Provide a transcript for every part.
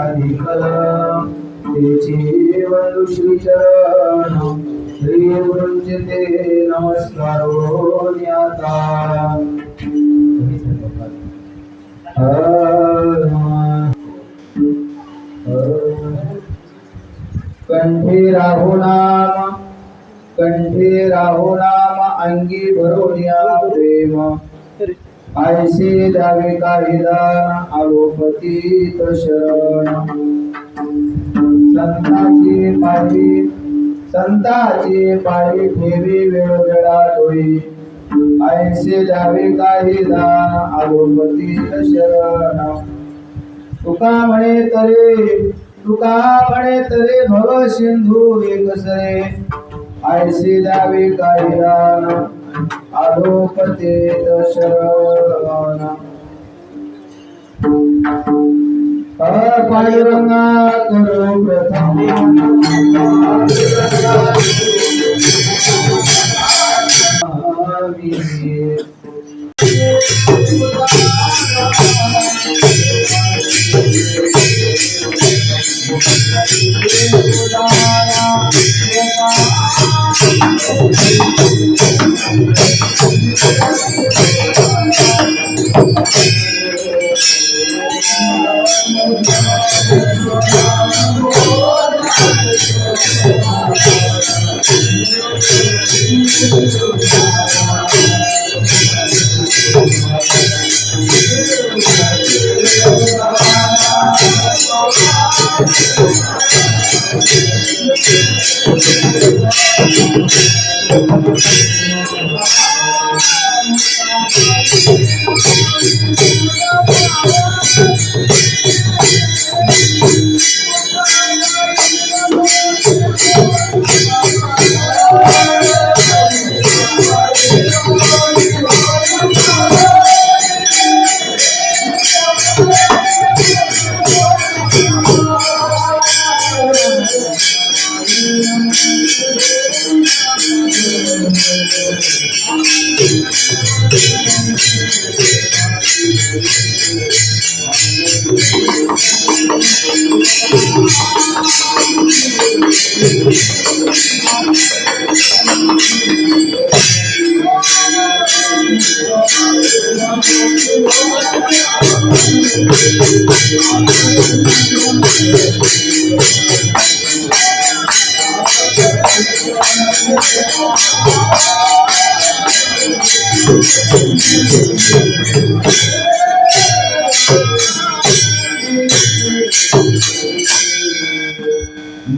अधिकल श्री गुरुंचे ते नमस्कारो न्याता कंठी राहू नाम कंठी राहू नाम अंगी भरोनिया प्रेम ऐसे द्यावे काही दान अलोपतीत शरण संताची पायी संताची पायी ठेवी वेळ वेळा डोळी ऐसे द्यावे काही दान अलोपतीत शरण तुका म्हणे तरे तुका म्हणे तरे भव सिंधू एकसरे ऐसे द्यावे काही दान आलोपते शरण पांडुरंगा करो प्रथम.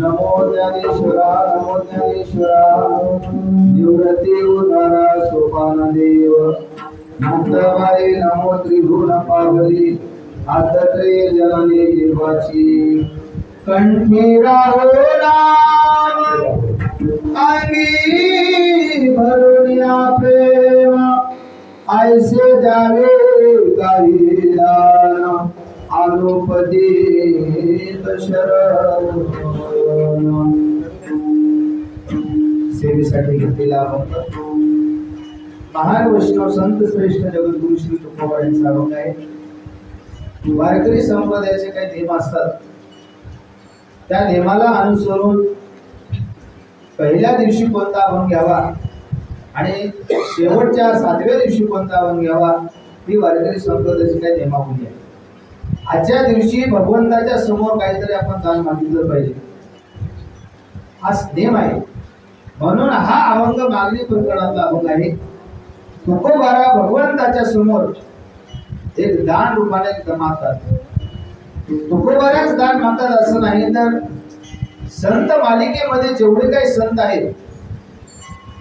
नमो ज्ञानेश्वरा नमो ज्ञानेश्वरा निवृत्ती उदारा सोपान देव मुक्तबाई नमो त्रिभुवन पावली आदत्रे जननी देवाची. कंठी राहो राम अंगी भरुनिया प्रेम ऐसे द्यावे काही दाना अनुपदी सेवेसाठी घेतलेला अभंग महान वैष्णव संत श्रेष्ठ जगद्गुरु श्री तुकोबाईंचा अभंग आहे. वारकरी संप्रदायाचे काही नियम असतात. त्या नियमाला अनुसरून पहिल्या दिवशी कोणता अभंग घ्यावा आणि शेवटच्या सातव्या दिवशी कोणता अभंग घ्यावा ही वारकरी संप्रदायाची काही नियमावली आहे. आजच्या दिवशी भगवंताच्या समोर काहीतरी आपण दान मागितलं पाहिजे. हा नेम आहे. म्हणून हा अभंग मागणी प्रकरणातला अभंग आहे. तुकोबारा भगवंताच्या समोर एक दान रूपाने मागतात. तुकोबाराच दान मागतात असं नाही तर संत मालिकेमध्ये जेवढे काही संत आहेत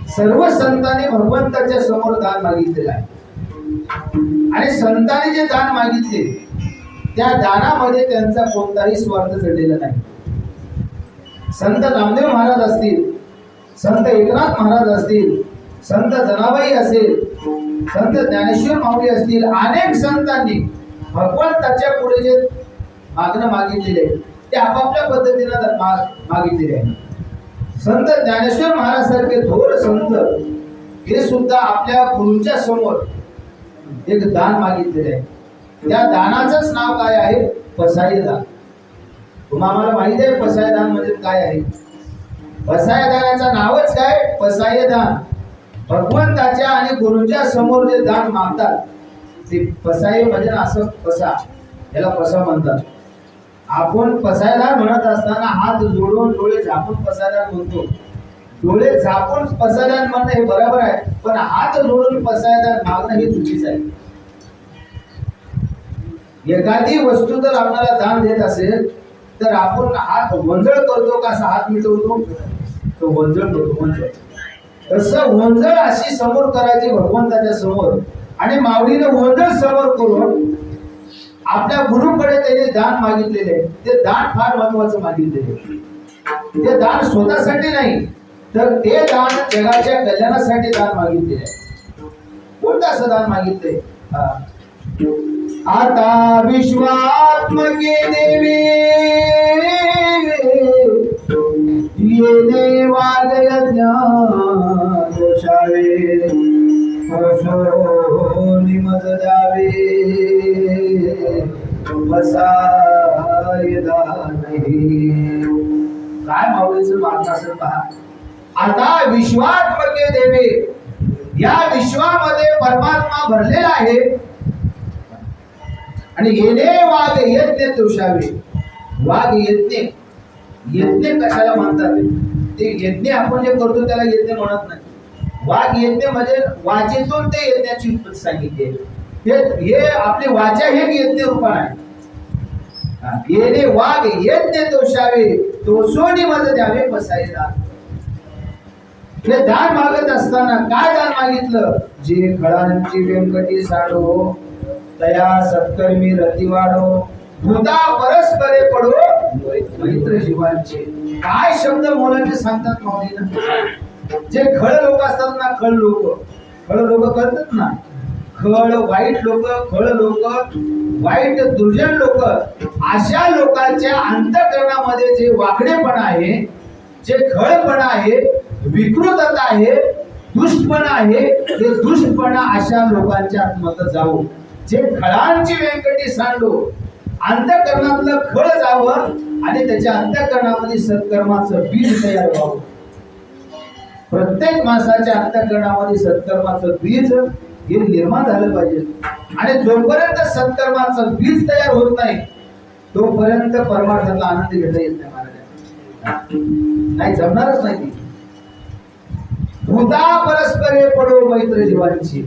सर्व संतांनी भगवंताच्या समोर दान मागितलेलं आहे. आणि संतांनी जे दान मागितले त्या दानामध्ये त्यांचा कोणताही स्वार्थ जडलेला नाही. संत नामदेव महाराज असतील संत एकनाथ महाराज असतील संत जनाबाई असेल संत ज्ञानेश्वर माऊली असतील अनेक संतांनी भगवंताच्या पुढे जे मागणं मागितलेले ते आपापल्या पद्धतीनं मागितलेले आहे संत ज्ञानेश्वर महाराज सारखे थोर संत हे सुद्धा आपल्या गुरूंच्या समोर एक दान मागितलेले आहे त्या दानाचंच नाव काय आहे? पसाई दान. तुम्हा आम्हाला माहिती आहे पसायदान म्हणजे काय आहे? पसायदानाचं नावच काय? पसायदान भगवंताच्या आणि गुरुच्या समोर जे दान मागतात ते पसाई म्हणजे असं पसा याला पसा म्हणतात. आपण पसायदान म्हणत असताना हात जोडून डोळे झाकून पसायदान म्हणतो. डोळे झाकून पसायदान म्हणणं हे बरोबर आहे पण हात जोडून पसायदान मागणं हे चुकीचं आहे. एखादी वस्तू जर आपल्याला दान देत असेल तर आपण हात वंजळ करतो का असा हात मिटवतो? तो वंजळ करतो वंजळ. तसं वंजळ अशी समोर करायची भगवंताच्या समोर. आणि मावळीने वंजळ समोर करून आपल्या गुरुकडे त्याने दान मागितलेले. आहे. ते दान फार महत्वाचं मागितलेले. ते दान स्वतःसाठी नाही तर ते दान जगाच्या कल्याणासाठी दान मागितलेले. आहे. कोणतं असं दान मागितले? आता विश्वात्मके देवी. येणे वादय ज्ञानशाळे निमज द्यावे. नाही. काय माऊलीचं मागणं असेल पहा. आता विश्वात्मके देवे. या विश्वामध्ये परमात्मा भरलेला आहे. आणि येणे वाघ यज्ञ तुषावे. वाघ यज्ञ यज्ञ कशाला म्हणतात ते? यज्ञ आपण जे करतो त्याला यज्ञ म्हणत नाही. वाघ यज्ञ म्हणजे वाचेतून ते यज्ञाची उत्पत्ती सांगितली हे हे आपली वाचा हे यज्ञ रूपान आहे. येणे वाघ यज्ञ तोषावे. तोसोनी मज द्यावे बसायला. हे दान मागत असताना काय दान मागितलं? जे खळांची व्यंकटी साडो. दया सत्कर्मी रती वाढो भूता परस्परे पडो मैत्र जीवांचे. काय शब्द मोलाचे सांगतात माऊलीनं जे खळ लोक असतात ना खळ लोक. खळ लोक करतात ना. खळ वाईट लोक खळ लोक वाईट दुर्जन लोक अशा लोकांच्या अंतकरणामध्ये जे वाकडेपण आहे जे खळपणा आहे विकृतता आहे दुष्टपणा आहे ते दुष्टपणा अशा लोकांच्या आतमध्ये जाऊ जे खळांची व्यंकटी सांडो अंतकरणातलं खळ जावं आणि त्याच्या अंतकरणामध्ये सत्कर्माचं बीज तयार व्हावं. प्रत्येक माणसाच्या अंतकरणामध्ये सत्कर्माचं बीज हे निर्माण झालं पाहिजे. आणि जोपर्यंत सत्कर्माचं बीज तयार होत नाही तोपर्यंत परमार्थातला आनंद घेता येत नाही महाराज. नाही जमणारच नाही ती. भूता परस्परे पडो मैत्र जीवांची.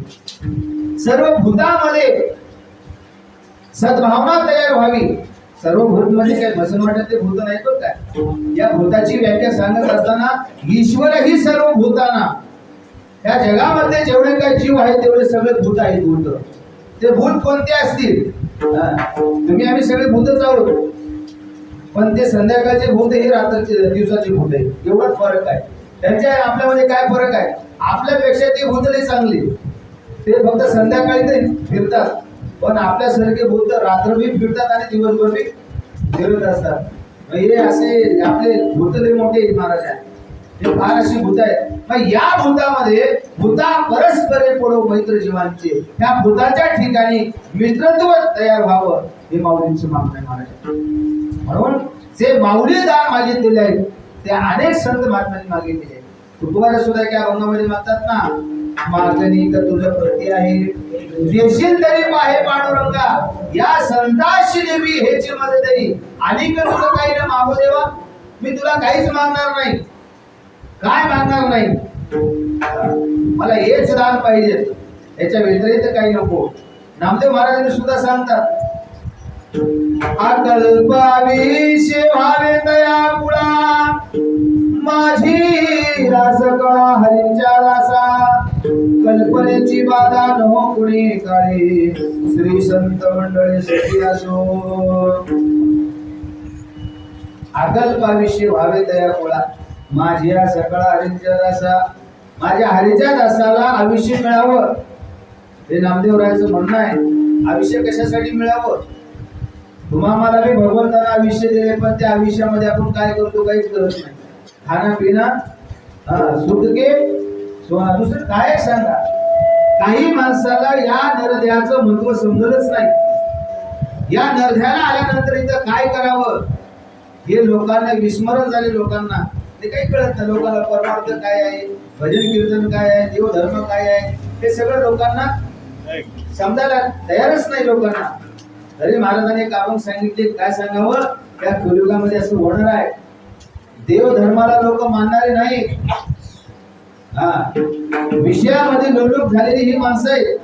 सर्व भूतामध्ये सद्भावना तयार व्हावी. सर्व भूत म्हणजे काय भसन वाटत ते भूत नाही बरं काय? या भूताची व्याख्या सांगत असताना ईश्वर ही सर्व भूताना या जगामध्ये जेवढे काही जीव आहेत तेवढे सगळे भूत आहेत भूत ते भूत कोणते असतील? तुम्ही आम्ही सगळे भूतच आहोत. पण ते संध्याकाळचे भूत हे रात्रीचे दिवसाचे भूत आहे एवढाच फरक आहे. त्यांच्या आपल्यामध्ये काय फरक आहे? आपल्यापेक्षा ते भूतले चांगले. ते फक्त संध्याकाळी ते फिरतात. पण आपल्यासारखे भूत रात्रभी फिरतात आणि दिवसभर बी फिरत असतात. हे असे आपले भूतले मोठे महाराज आहे. हे फार अशी भूत आहेत. मग या भूतामध्ये भूता परस्परे पडो मैत्र जीवांचे. ह्या भूताच्या ठिकाणी मित्रत्व तयार व्हावं हे माऊलींचं मागणं आहे महाराज. म्हणून जे माऊली दान मागितलेले आहेत ते अनेक संत महात्म्यांनी मागितले आहेत सुद्धा त्या अभंगामध्ये म्हणतात ना? मागणी तर तुझं प्रती आहे. देशील तरी पाहे पांडुरंगा. या संताशी देवी हेची मदत आहे. आणि का तुझं काही ना मागो देवा? मी तुला काहीच मागणार नाही. काय मागणार नाही? मला हेच दान पाहिजे. याच्या व्यतिरिक्त काही नको. नामदेव महाराजांनी सुद्धा सांगतात अकल्पावी व्हावे तया पुळा माझी रास कळा हरीच्या रासा? कल्पनेची बाधा न कुणी काळे श्री संत मंडळी सुखी असो. अकल्पाविषयी व्हावे तया कोळा माझी या सकळा हरीच्या दासा माझ्या हरीच्या दासाला आयुष्य मिळावं. हे नामदेवरायचं म्हणणं आहे. आयुष्य कशासाठी मिळावं? तुम्हा मला बी आयुष्य दिले पण त्या आयुष्यामध्ये आपण काय करतो काहीच करत नाही. खाना पिना हा, सुटके. सोना दुसरं काय सांगा? काही माणसाला या नरद्याचं महत्त्व समजलंच नाही. या नरध्याला आल्यानंतर इथं काय करावं? हे लोकांना विस्मरण झाले लोकांना. ते काही कळत नाही. लोकांना परमार्थ काय आहे? भजन कीर्तन काय आहे? देवधर्म काय आहे? हे सगळं लोकांना समजायला तयारच नाही लोकांना. तरी महाराजांनी एक आपण सांगितले. काय सांगावं? त्या कलियुगामध्ये असं होणार आहे. देव धर्माला लोक मानणारे नाही. हा. विषयामध्ये लोलूप झालेली ही माणसं आहेत.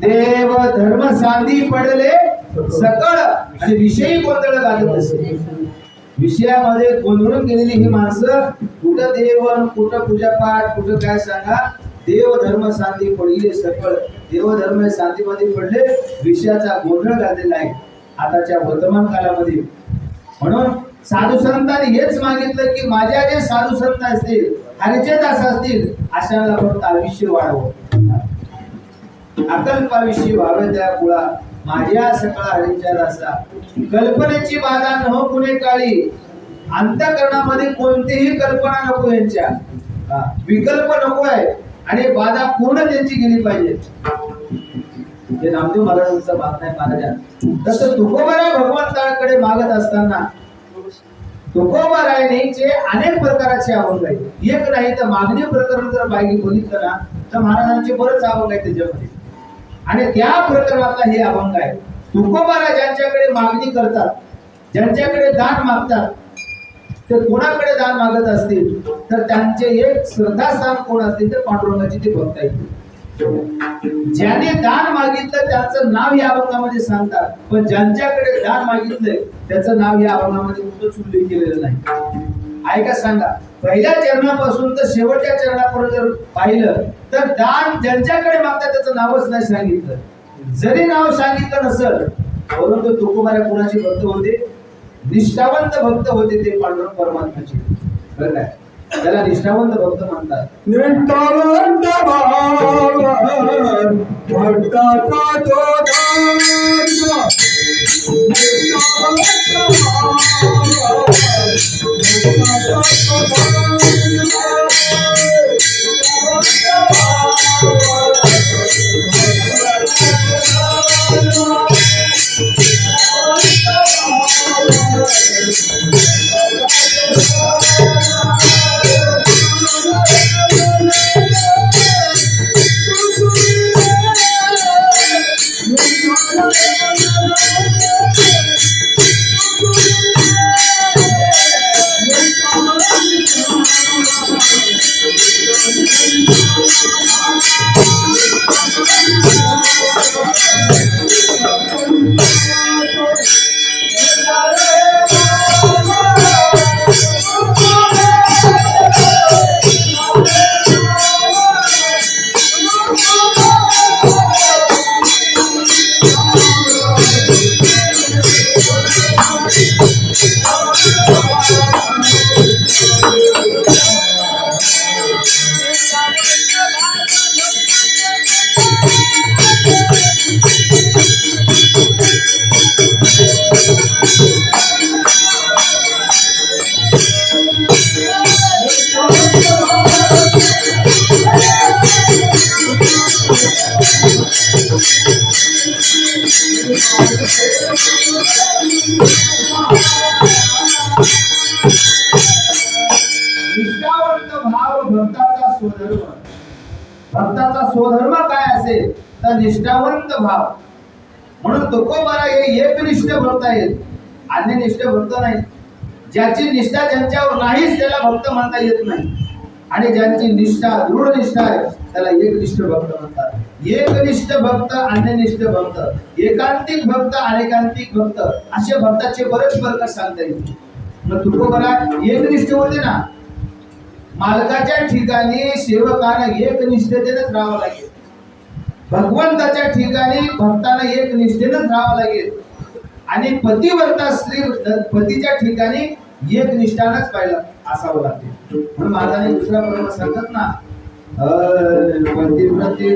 देव धर्म सांधी पडले सकळ आणि विषयी गोंधळ घालत असे. विषयामध्ये गोंधळून गेलेली ही माणसं कुठं देव कुठं पूजा पाठ कुठं काय सांगा देव धर्म शांती पडले सकळ. देव धर्म शांतीमध्ये पडले विषयाचा गोंधळ घातलेला आहे. आताच्या वर्तमान काळामध्ये म्हणून साधू संतांनी हेच मागितलं की माझ्या जे साधू संत असतील हरिचे दास असतील अशाला फक्त आयुष्य वाढवं अकल्पाविषयी व्हावे त्या कुळा माझ्या सकाळ हरीच्या दासा कल्पनेची बाधा न हो कुणे काळी अंतकरणामध्ये कोणतीही कल्पना नको यांच्या. विकल्प नको आहे. आणि बाधा पूर्ण त्यांची गेली पाहिजे. हे नामदेव महाराजांचा बात नाही महाराजांना तसं तुकोबारा भगवंताकडे मागत असताना तुकोबा रायनेचे अनेक प्रकारचे अभंग आहेत एक नाही तर मागणी प्रकरण जर बाई बघितलं ना तर महाराजांचे बरेच अभंग आहेत त्याच्यामध्ये. आणि त्या प्रकरणातला हे अभंग आहे. तुकोबारा ज्यांच्याकडे मागणी करतात ज्यांच्याकडे दान मागतात ते कोणाकडे दान मागत असतील? तर त्यांचे एक श्रद्धास्थान कोण असतील? तर पांडुरंगाची ते भक्त आहेत. ज्याने दान मागितलं त्याचं नाव या अभंगामध्ये सांगतात. पण ज्यांच्याकडे दान मागितलंय त्याचं नाव या अभंगामध्ये कुठंच उल्लेख केलेलं नाही. ऐका सांगा. पहिल्या चरणापासून तर शेवटच्या चरणापर्यंत जर पाहिलं तर दान ज्यांच्याकडे मागतात त्याचं नावच नाही सांगितलं. जरी नाव सांगितलं नसल परंतु तुकोबाऱ्या कुणाचे भक्त होते? निष्ठावंत भक्त होते ते पांडुरंग परमात्माचे बरं काय त्याला निष्ठावंत भक्त म्हणतात निष्ठावंत भाव भक्ताचा तो धर्म निष्ठावंत भाव भक्ताचा तो निष्ठावंत भाव भक्ताचा स्वधर्म. भक्ताचा स्वधर्म काय असेल तर निष्ठावंत भाव. म्हणून तुकोबारा हे एकनिष्ठ भक्त आहेत आणि निष्ठ भक्त नाही ज्याची निष्ठा ज्यांच्यावर नाहीच त्याला भक्त म्हणता येत नाही. आणि ज्यांची निष्ठा दृढ निष्ठा आहे त्याला एकनिष्ठ भक्त म्हणतात. एकनिष्ठ भक्त अन्यनिष्ठ भक्त. एकांतिक भक्त अनेकांतिक भक्त. असे भक्ताचे बरेच प्रकार सांगता येतील. मग तुकोबरा एकनिष्ठ होते ना. मालकाच्या ठिकाणी सेवकांना एकनिष्ठतेनंच राहावं लागेल. भगवंताच्या ठिकाणी भक्तांना एकनिष्ठेनंच राहावं लागेल. आणि पतिव्रता स्त्री पतीच्या ठिकाणी एकनिष्ठानच पाहिलं असावं लागते. म्हणून महाराजांनी दुसरा प्रमाण सांगतात ना अं, पतिव्रते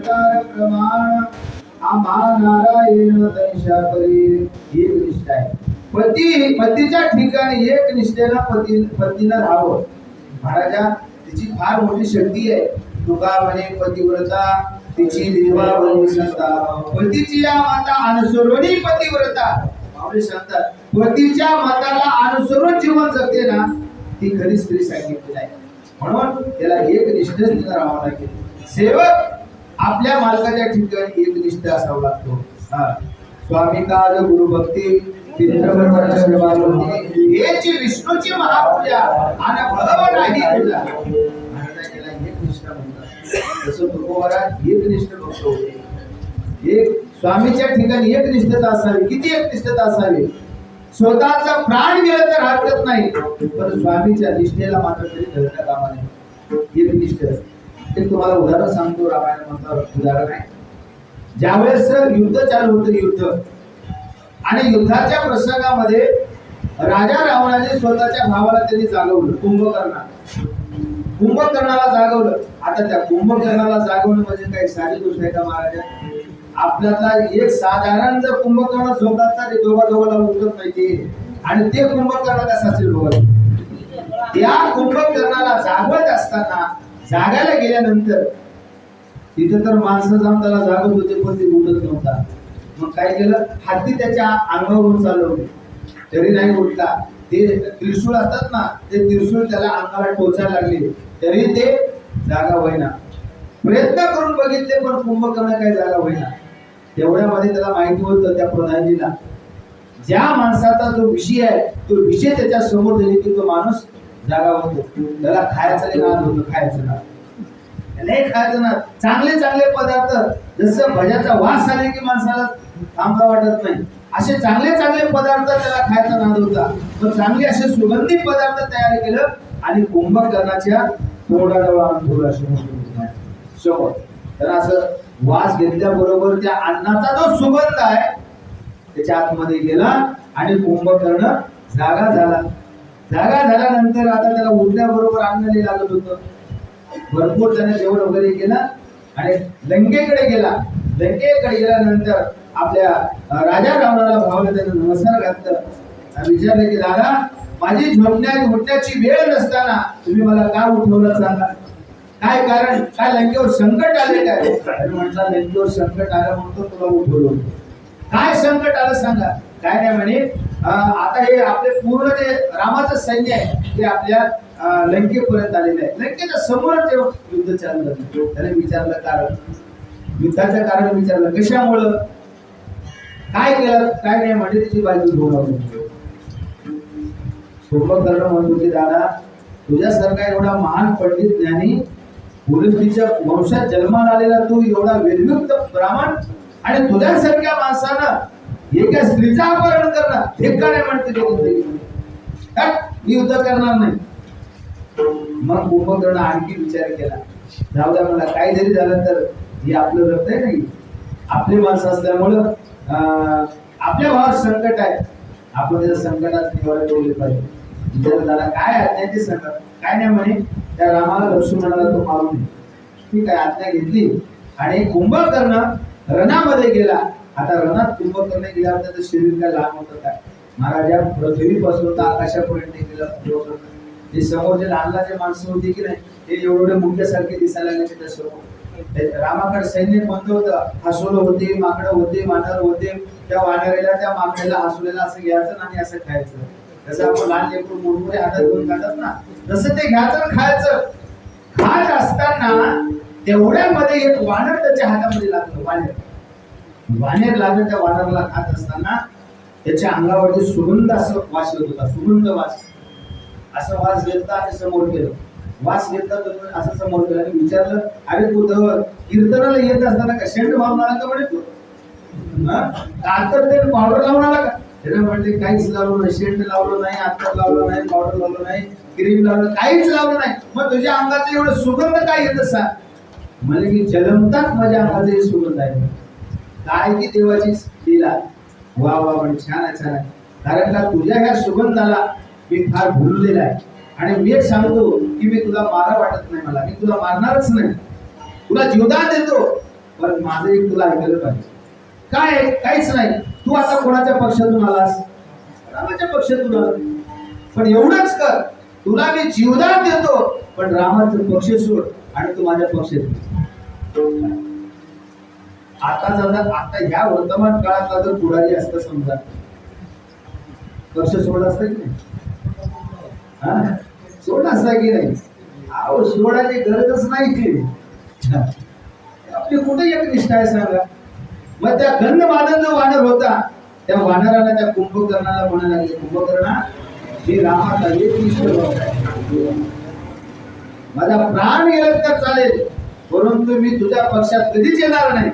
देशा प्रमाण आम्हा नारायण दैशा परी एक निष्ठा आहे. पती पतीच्या ठिकाणी एक निष्ठेला पती पतीनं राहावं. महाराजा तिची फार मोठी शक्ती आहे. तुका म्हणे पतिव्रता तिची देवा बनी संता पतीची या माता अनुसरणी पतिव्रता. माऊली सांगतात पतीच्या मताला अनुसरून जीवन जगते ना ती खरी स्त्री सांगितली आहे म्हणून त्याला एक निष्ठ तिला राहावं लागेल. सेवक आपल्या मालकाच्या ठिकाणी एक निष्ठ असावा लागतो. हा. स्वामी काल गुरु भक्ती हेची विष्णूची महापूजा आणि भगवान नाही पूजा. एक निष्ठा जसं तुकोबारात एक निष्ठ भक्त होते. एक स्वामीच्या ठिकाणी एक निष्ठता असावी. किती एक निष्ठता असावी? स्वतःचा प्राण गेला तर हरकत नाही. पण स्वामीच्या निष्ठेला मात्र तरी धरता कामा नये. एक निष्ठ. ते तुम्हाला उदाहरण सांगतो रामायण म्हणतो उदाहरण आहे. ज्यावेळेस युद्ध चालू होतं युद्ध. आणि युद्धाच्या प्रसंगामध्ये राजा रावणाने स्वतःच्या भावाला त्यांनी जागवलं कुंभकर्णा कुंभकर्णाला जागवलं. आता त्या कुंभकर्णाला जागवणं म्हणजे काही साधी गोष्ट आहे का महाराजा आपल्यातला एक साधारण जर कुंभकर्ण झोपतात तर ते दोघा दोघाला उठत पाहिजे आणि ते कुंभकर्ण कसा असेल बघा. त्या कुंभकर्णाला जागवत असताना जागायला गेल्यानंतर तिथे तर माणसं जाऊन त्याला जागत होते पण ते उठत नव्हता. मग काय केलं? हत्ती त्याच्या अंगावरून चालवले. तरी नाही उठला ते त्रिशूळ असतात ना ते त्रिशूळ त्याला अंगाला टोचायला लागले. तरी ते जागा होईना. प्रयत्न करून बघितले पण कुंभकर्ण काही जागा होईना. तेवढ्यामध्ये त्याला माहिती होतं त्या प्रधानीला ज्या माणसाचा जो विषय आहे तो विषय त्याच्यासमोर दिले की तो माणूस जागा होतो. त्याला खायचं नाही नाद होतं खायचं नाद नाही खायचं ना चांगले चांगले पदार्थ जसं भज्याचा वास आले की माणसाला थांबा वाटत नाही. असे चांगले चांगले पदार्थ त्याला खायचा नाद होता. पण चांगले असे सुगंधी पदार्थ तयार केलं आणि कुंभकर्णाच्या तोंडाजवळ आणून असे अशी तर असं वास घेतल्याबरोबर त्या अन्नाचा जो सुगंध आहे त्याच्या आतमध्ये गेला आणि कुंभकर्ण जागा झाला. जागा झाल्यानंतर आता त्याला उठल्याबरोबर अन्न लागत होतं. भरपूर त्याने जेवण वगैरे केलं आणि लंकेकडे गेला. लंकेकडे गेल्यानंतर आपल्या राजा रावणाला भावाला त्यानं नमस्कार घातलं. विचारलं की दादा माझी झोपण्या उठण्याची वेळ नसताना तुम्ही मला का उठवलं सांगा? काय कारण काय लंकेवर संकट आले काय? म्हटलं लंकेवर संकट आलं म्हणतो तुला उठवलं काय संकट आलं सांगा? काय नाही म्हणे आता हे आपले पूर्ण ते रामाचं सैन्य आहे ते आपल्या लंकेपर्यंत आलेलं आहे. लंकेच्या समोरच हे युद्ध चाललं त्याने विचारलं कारण. युद्धाचं कारण विचारलं. कशामुळं? काय केलं? काय नाही म्हणजे तिची बाजू धोडावली कुंभकर्ण म्हणत होते दादा तुझ्यासारखा एवढा महान पंडित ज्ञानी पुरुषीच्या वंशात जन्माला आलेला तू एवढा वेदयुक्त ब्राह्मण आणि तुझ्यासारख्या माणसानं एका स्त्रीचं अपहरण करणार. हे का नाही म्हणते ते जिंदगीमध्ये? मी युद्ध करणार नाही. मग कुंभकर्ण आणखी विचार केला. जाऊ द्या मला काही जरी झालं तर हे आपलं रक्त आहे नाही आपली माणसं असल्यामुळं अं, आपल्या भावात संकट आहे. आपण त्याच्या संकटात निवारण ठेवले पाहिजे. विचार झाला काय आज्ञाचे संकट काय नाही म्हणे त्या रामाला लक्ष्मणाला तो मारून ठीक आहे आज्ञा घेतली. आणि कुंभकर्ण रणामध्ये गेला. आता रणात कुंभकर्ण गेल्यावर त्याचं शरीर काय लहान होतं काय? महाराजा पृथ्वीपासून तर आकाशापर्यंत गेलं कुंभकर्ण जे समोर जे लहान लहान जे माणसं होती की नाही ते एवढे मुंग्यासारखे दिसायला लागले त्या समोर. ते रामाकडे सैन्य कोणतं होतं. हसवलं होते माकडं होते वानर होते. त्या वानरेला त्या माकडेला हसुलेला असं घ्यायचं आणि असं खायचं. जसं आपण लहान लेकरू मुरमुरे हातात घेऊन खातात ना तसं ते घ्यायचं खायचं. खात असताना तेवढ्यामध्ये एक वानर त्याच्या हातामध्ये लागलं वानर. वानेर लागलं त्या वानरला खात असताना त्याच्या अंगावरती सुगंध असं वास येत होता सुगंध वास. असं वास घेतला आणि समोर गेलं वास घेतला तर असं समोर गेला आणि विचारलं अरे तू तर कीर्तनाला येत असताना का शेंड मारून आला का म्हणे तू? का तर ते पावडर लावून आला का? त्याने म्हणते काहीच लावलं नाही शेंड लावलं नाही आत्तर लावलं नाही पावडर लावलं नाही क्रीम लावलं काहीच लावलं नाही. मग तुझ्या अंगाचं एवढं सुगंध काय येत असा? म्हणजे की जलमताच माझ्या अंगाचं हे सुगंध आहे. काय की देवाची लीला? वा वा पण छान आहे छान आहे. कारण का तुझ्या ह्या सुगंधाला मी फार भुललेला आहे. आणि मी एक सांगतो की मी तुला मारा वाटत नाही मला. मी तुला मारणारच नाही. तुला जीवदान देतो पण माझं एक तुला ऐकलं पाहिजे. काय? काहीच नाही. तू आता कोणाच्या पक्षातून आलास? रामाच्या पक्षातून आला पण एवढंच कर. तुला मी जीवदान देतो पण रामाचं पक्ष सोड आणि तू माझ्या पक्षात आता जर आता ह्या वर्तमान काळातला जर पुढारी असतं समजा वर्ष सोड असतं की नाही? हा? सोड असता की नाही? अहो सोडायची गरजच नाही की आपली कुठे एक निष्ठा आहे सांगा? मग त्या गंधमादन जो वानर होता त्या वानराला त्या कुंभकर्णाला म्हणायला लागले कुंभकर्णा हे रामाचा एक निष्ठ माझा प्राण गेला तर चालेल परंतु मी तुझ्या पक्षात कधीच येणार नाही.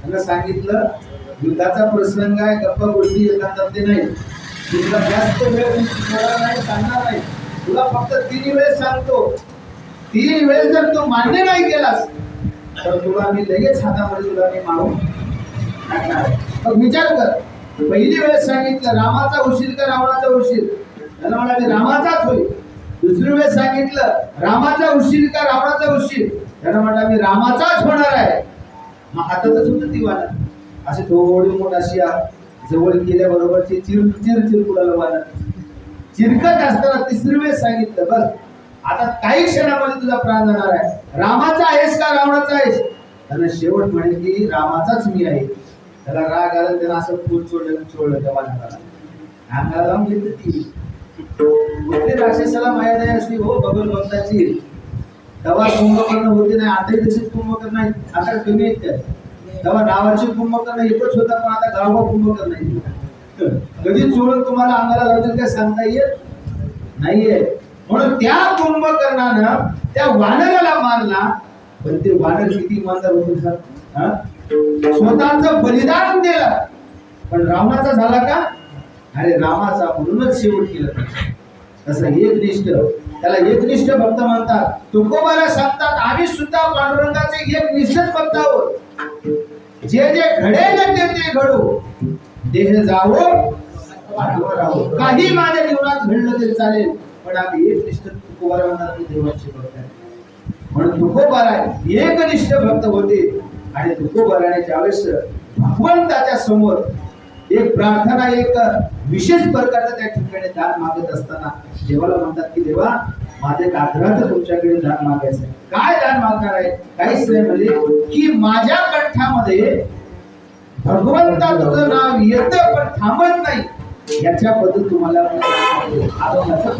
त्यांना सांगितलं युद्धाचा प्रसंग आहे गप्पा गोष्टी येतात ते नाही. तुला जास्त वेळ नाही सांगणार नाही. तुला फक्त तीन वेळेस सांगतो. तीन वेळेस जर तू मान्य नाही केलास तर तुला मी लगेच हातामध्ये तुला मी मारून मग विचार कर. पहिली वेळेस सांगितलं रामाचा उशीर का रावणाचा उशीर? त्याला म्हणा रामाचाच होईल. दुसरी वेळेस सांगितलं रामाचा उशीर का रावणाचा उशीर? त्याला म्हटलं मी रामाचाच होणार आहे. मग हातातच होतं ती वानर अशी थोडी मोठ अशी आ- जवळ गेल्याबरोबर ती चिर चिर चिरकुडाला वानर चिरकट असताना तिसरी वेळेस सांगितलं बस आता काही क्षणामध्ये तुझा प्राण जाणार आहे. रामाचा आहेस का रावणाचा आहेस? त्यानं शेवट म्हणे की रामाचाच मी आहे. त्याला राग आला त्यानं असं फूल सोडलं सोडलं त्या वानराला अंगाला लावून ती. राक्षसाला माया नाही असली हो बबल भक्ताची तेव्हा कुंभकर्ण होते नाही आताही तसेच कुंभकर्ण नाही आता कमी आहेत त्या. तेव्हा नावाचे कुंभकर्ण एकच होता पण आता गावभर कुंभकर्ण नाही कधी सोडून तुम्हाला आम्हाला लावतील काय सांगता येत नाहीये. म्हणून त्या कुंभकर्णानं त्या वानराला मारला पण ते वानर किती इमानदार होते सर? बलिदान दिलं. पण रावणाचा झाला का? अरे रामाचा म्हणूनच शेवट केलं. एक निष्ठ त्याला एकनिष्ठ भक्त म्हणतात. तुकोबाला सांगतात आम्ही सुद्धा पांडुरंगाचे एकनिष्ठच भक्त आहोत. जे जे घडेल ते ते घडो. देह जावो काही माझ्या जीवनात घडलं तरी चालेल पण आम्ही एकनिष्ठ तुकोबाला म्हणतात की देवाचे भक्त आहे. म्हणून तुकोबारा एकनिष्ठ भक्त होते. आणि तुकोबाराने ज्यावेळेस भगवंताच्या समोर एक प्रार्थना एक विशेष प्रकारचं त्या ठिकाणी दान मागत असताना देवाला म्हणतात की देवा माझ्या दादराचं तुमच्याकडे दान मागायचं आहे काय दान मागणार आहे? काही स्वयं म्हणजे की माझ्या कंठामध्ये भगवंता तुझं नाव येत पण थांबत नाही. याच्याबद्दल तुम्हाला आरोग्याचा